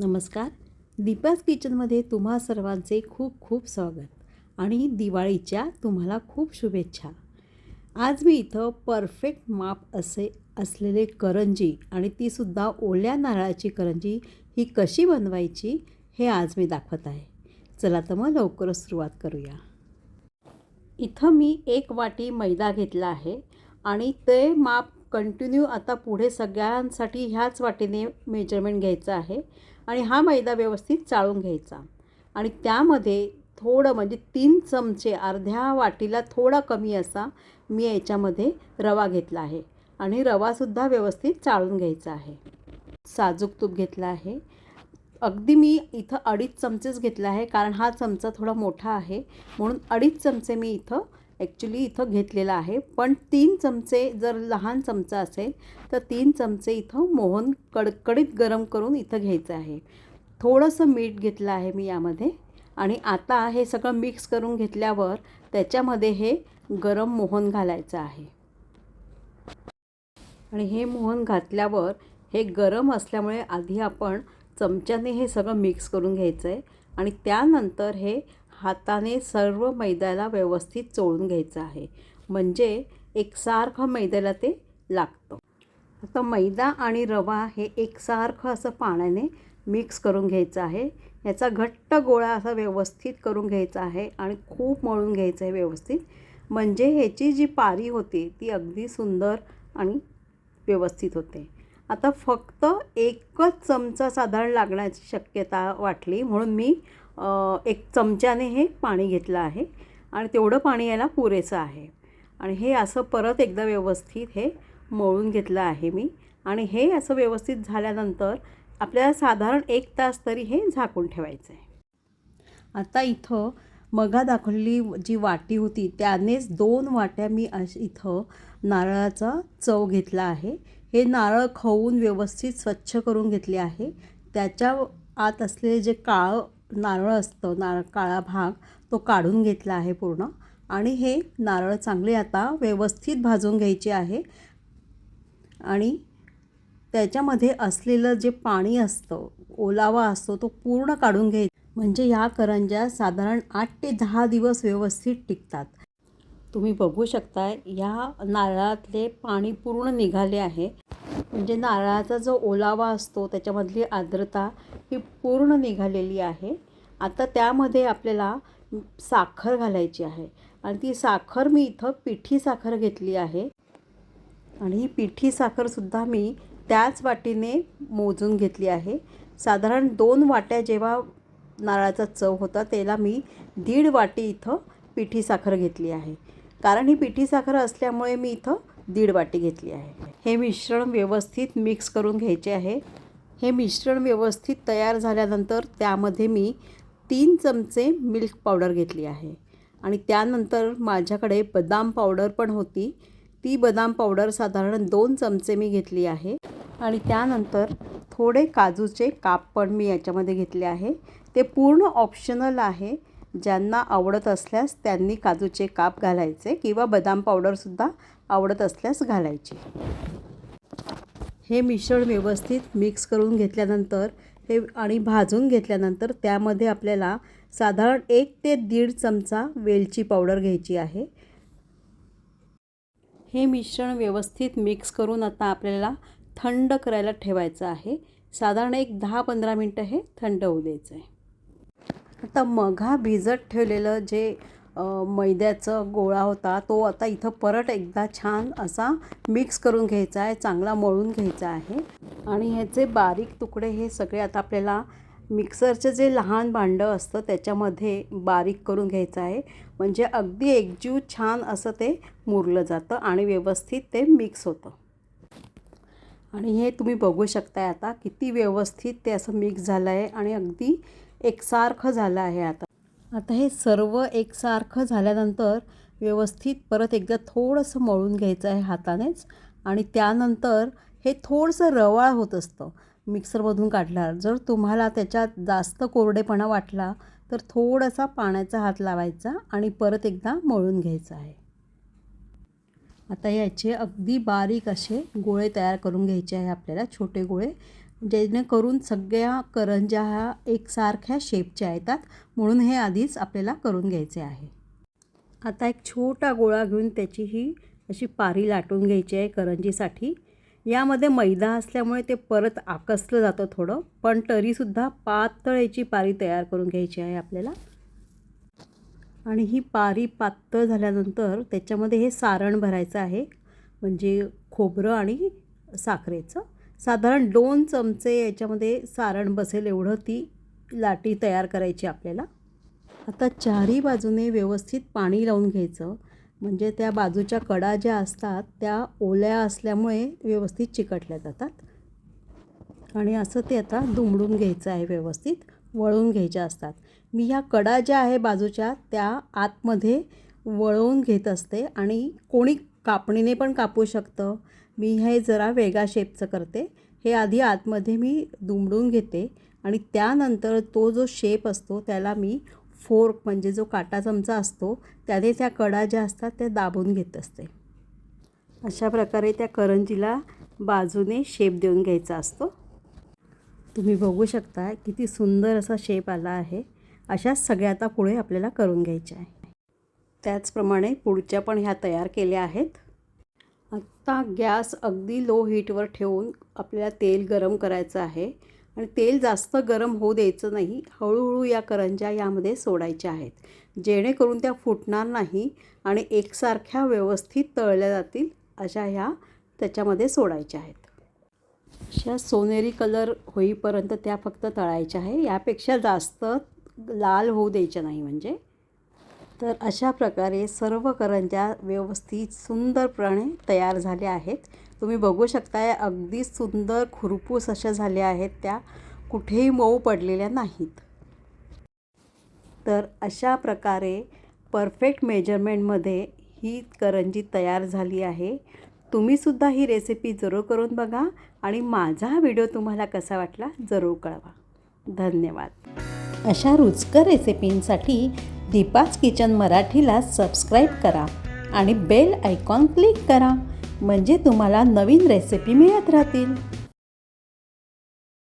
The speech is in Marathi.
नमस्कार. दीपास किचनमध्ये तुम्हा सर्वांचे खूप खूप स्वागत आणि दिवाळीच्या तुम्हाला खूप शुभेच्छा. आज मी इथं परफेक्ट माप असे असलेले करंजी आणि तीसुद्धा ओल्या नारळाची करंजी ही कशी बनवायची हे आज मी दाखवत आहे. चला तर मग लवकरच सुरुवात करूया. इथं मी एक वाटी मैदा घेतला आहे आणि ते माप कंटिन्यू आता पुढे सगळ्यांसाठी ह्याच वाटेने मेजरमेंट घ्यायचं आहे आणि हा मैदा व्यवस्थित चाळून घ्यायचा. आणि त्यामध्ये थोडं म्हणजे तीन चमचे अर्ध्या वाटीला थोडा कमी असा मी याच्यामध्ये रवा घेतला आहे. आणि रवासुद्धा व्यवस्थित चाळून घ्यायचा आहे. साजूक तूप घेतलं आहे. अगदी मी इथं अडीच चमचेच घेतला आहे कारण हा चमचा थोडा मोठा आहे. म्हणून अडीच चमचे मी इथं ॲक्च्युली इथं घेतलेला आहे. पण तीन चमचे जर लहान चमचा असेल तर तीन चमचे इथं मोहन कडकडीत गरम करून इथं घ्यायचं आहे. थोडंसं मीठ घेतलं आहे मी यामध्ये. आणि आता हे सगळं मिक्स करून घेतल्यावर त्याच्यामध्ये हे गरम मोहन घालायचं आहे. आणि हे मोहन घातल्यावर हे गरम असल्यामुळे आधी आपण चमच्याने हे सगळं मिक्स करून घ्यायचं आहे आणि त्यानंतर हे हाताने सर्व मैद्याला व्यवस्थित चोळून घ्यायचं आहे. म्हणजे एकसारखं मैद्याला ते लागतं. आता मैदा आणि रवा हे एकसारखं असं पाण्याने मिक्स करून घ्यायचं आहे. याचा घट्ट गोळा असा व्यवस्थित करून घ्यायचा आहे आणि खूप मळून घ्यायचं आहे व्यवस्थित. म्हणजे ह्याची जी पारी होती ती अगदी सुंदर आणि व्यवस्थित होते. आता फक्त एकच चमचा साधारण लागण्याची शक्यता वाटली म्हणून मी एक चमच्याने हे पाणी घेतलं आहे आणि तेवढं पाणी याला पुरेसं आहे. आणि हे असं परत एकदा व्यवस्थित हे मळून घेतलं आहे मी. आणि हे असं व्यवस्थित झाल्यानंतर आपल्याला साधारण एक तास तरी हे झाकून ठेवायचं आहे आता इथं मगा दाखवलेली जी वाटी होती त्यानेच दोन वाट्या मी अश इथं नारळाचा चव घेतला आहे. हे नारळ खवून व्यवस्थित स्वच्छ करून घेतले आहे. त्याच्या आत असलेले जे काळं नारळ असतं नारळ काळा भाग तो काढून घेतला आहे पूर्ण. आणि हे नारळ चांगले आता व्यवस्थित भाजून घ्यायचे आहे. आणि त्याच्यामध्ये असलेलं जे पाणी असतं ओलावा असतो तो पूर्ण काढून घ्याय म्हणजे या करंज्या साधारण आठ ते दहा दिवस व्यवस्थित टिकतात. तुम्ही बघू शकता या नारळातले पाणी पूर्ण निघाले आहे. म्हणजे नारळाचा जो ओलावा असतो त्याच्यामधली आर्द्रता ही पूर्ण निघालेली आहे. आता त्यामध्ये आपल्याला साखर घालायची आहे. आणि ती साखर मी इथं पिठी साखर घेतली आहे. आणि ही पिठी साखरसुद्धा मी त्याच वाटीने मोजून घेतली आहे. साधारण दोन वाट्या जेव्हा नारळाचा चव होता त्याला मी दीड वाटी इथं पिठी साखर घेतली आहे. कारण ही पिठी साखर असल्यामुळे मी इथं दीड वाटी घेतली आहे. हे मिश्रण व्यवस्थित मिक्स करून घ्यायचे आहे. हे मिश्रण व्यवस्थित तयार झाल्यानंतर त्यामध्ये मी तीन चमचे मिल्क पावडर घेतली आहे. आणि त्यानंतर माझ्याकडे बदाम पावडर पण होती. ती बदाम पावडर साधारण दोन चमचे मी घेतली आहे. आणि त्यानंतर थोडे काजूचे काप पण मी याच्यामध्ये घेतले आहे. ते पूर्ण ऑप्शनल आहे. ज्यांना आवडत असल्यास त्यांनी काजूचे काप घालायचे किंवा बदाम पावडरसुद्धा आवडत असल्यास घालायची. हे मिश्रण व्यवस्थित मिक्स करून घेतल्यानंतर हे आणि भाजून घेतल्यानंतर त्यामध्ये आपल्याला साधारण एक ते दीड चमचा वेलची पावडर घ्यायची आहे. हे मिश्रण व्यवस्थित मिक्स करून आता आपल्याला थंड करायला ठेवायचं आहे. साधारण एक दहा पंधरा मिनटं हे थंड होऊ द्यायचं आहे आता मघा भिजत ठेवलेलं जे मैद्याचं गोळा होता तो आता इथं परत एकदा छान असा मिक्स करून घ्यायचा आहे चांगला मळून घ्यायचा आहे. आणि ह्याचे बारीक तुकडे हे सगळे आता आपल्याला मिक्सरचं जे लहान भांडं असतं त्याच्यामध्ये बारीक करून घ्यायचं आहे. म्हणजे अगदी एकजीव छान असं ते मुरलं जातं आणि व्यवस्थित ते मिक्स होतं. आणि हे तुम्ही बघू शकताय आता किती व्यवस्थित ते असं मिक्स झालं आहे आणि अगदी एकसारखं झालं आहे आता. आता हे सर्व एकसारखं झाल्यानंतर व्यवस्थित परत एकदा थोडंसं मळून घ्यायचं आहे हातानेच आणि त्यानंतर हे थोडंसं रवाळ होत असतं. मिक्सरमधून काढल्यावर जर तुम्हाला त्याच्यात जास्त कोरडेपणा वाटला तर थोडासा पाण्याचा हात लावायचा आणि परत एकदा मळून घ्यायचा आहे. आता याचे अगदी बारीक असे गोळे तयार करून घ्यायचे आहे आपल्याला छोटे गोळे. जेणेकरून सगळ्या करंज्या ह्या एकसारख्या शेपच्या येतात. म्हणून हे आधीच आपल्याला करून घ्यायचे आहे. आता एक छोटा गोळा घेऊन त्याची ही अशी पारी लाटून घ्यायची आहे करंजीसाठी. यामध्ये मैदा असल्यामुळे ते परत आकसलं जातं थोडं पण तरीसुद्धा पातळीची पारी तयार करून घ्यायची आहे आपल्याला. आणि ही पारी पातळ झाल्यानंतर त्याच्यामध्ये हे सारण भरायचं आहे म्हणजे खोबरं आणि साखरेचं. साधारण दोन चमचे याच्यामध्ये सारण बसेल एवढं ती लाटी तयार करायची आपल्याला. आता चारही बाजूने व्यवस्थित पाणी लावून घ्यायचं. म्हणजे त्या बाजूच्या कडा ज्या असतात त्या ओल्या असल्यामुळे व्यवस्थित चिकटल्या जातात. आणि असं ते आता दुमडून घ्यायचं आहे व्यवस्थित वळून घ्यायच्या असतात. मी ह्या कडा ज्या आहे बाजूच्या त्या आतमध्ये वळवून घेत असते आणि कोणी कापणीने पण कापू शकतं. मी हे जरा वेगा शेपचं करते. हे आधी आतमध्ये मी दुमडून घेते आणि त्यानंतर तो जो शेप असतो त्याला मी फोर्क म्हणजे जो काटा चमचा असतो त्याने त्या कडा ज्या असतात त्या दाबून घेत असते. अशा प्रकारे त्या करंजीला बाजूने शेप देऊन घ्यायचा असतो. तुम्ही बघू शकता किती सुंदर असा शेप आला आहे. अशाच सगळ्या आता पुढे आपल्याला करून घ्यायच्या आहे. त्याचप्रमाणे पुढच्या पण ह्या तयार केल्या आहेत. आत्ता गॅस अगदी लो हीटवर ठेवून आपल्याला तेल गरम करायचं आहे. आणि तेल जास्त गरम होऊ द्यायचं नाही हळूहळू या करंज्या यामध्ये सोडायच्या आहेत. जेणेकरून त्या फुटणार नाही आणि एकसारख्या व्यवस्थित तळल्या जातील अशा ह्या त्याच्यामध्ये सोडायच्या आहेत. अशा सोनेरी कलर होईपर्यंत त्या फक्त तळायच्या आहे. यापेक्षा जास्त लाल होऊ द्यायच्या नाही म्हणजे. तर अशा प्रकारे सर्व करंज्या व्यवस्थित सुंदरपणे तयार झाल्या आहेत. तुम्ही बघू शकता या अगदी सुंदर खुरपूस अशा झाल्या आहेत त्या कुठेही मऊ पडलेल्या नाहीत. तर अशा प्रकारे परफेक्ट मेजरमेंटमध्ये ही करंजी तयार झाली आहे. तुम्हीसुद्धा ही रेसिपी जरूर करून बघा आणि माझा हा व्हिडिओ तुम्हाला कसा वाटला जरूर कळवा. धन्यवाद. अशा रुचकर रेसिपींसाठी दीपाच किचन मराठीला सबस्क्राईब करा आणि बेल आयकॉन क्लिक करा म्हणजे तुम्हाला नवीन रेसिपी मिळत राहतील.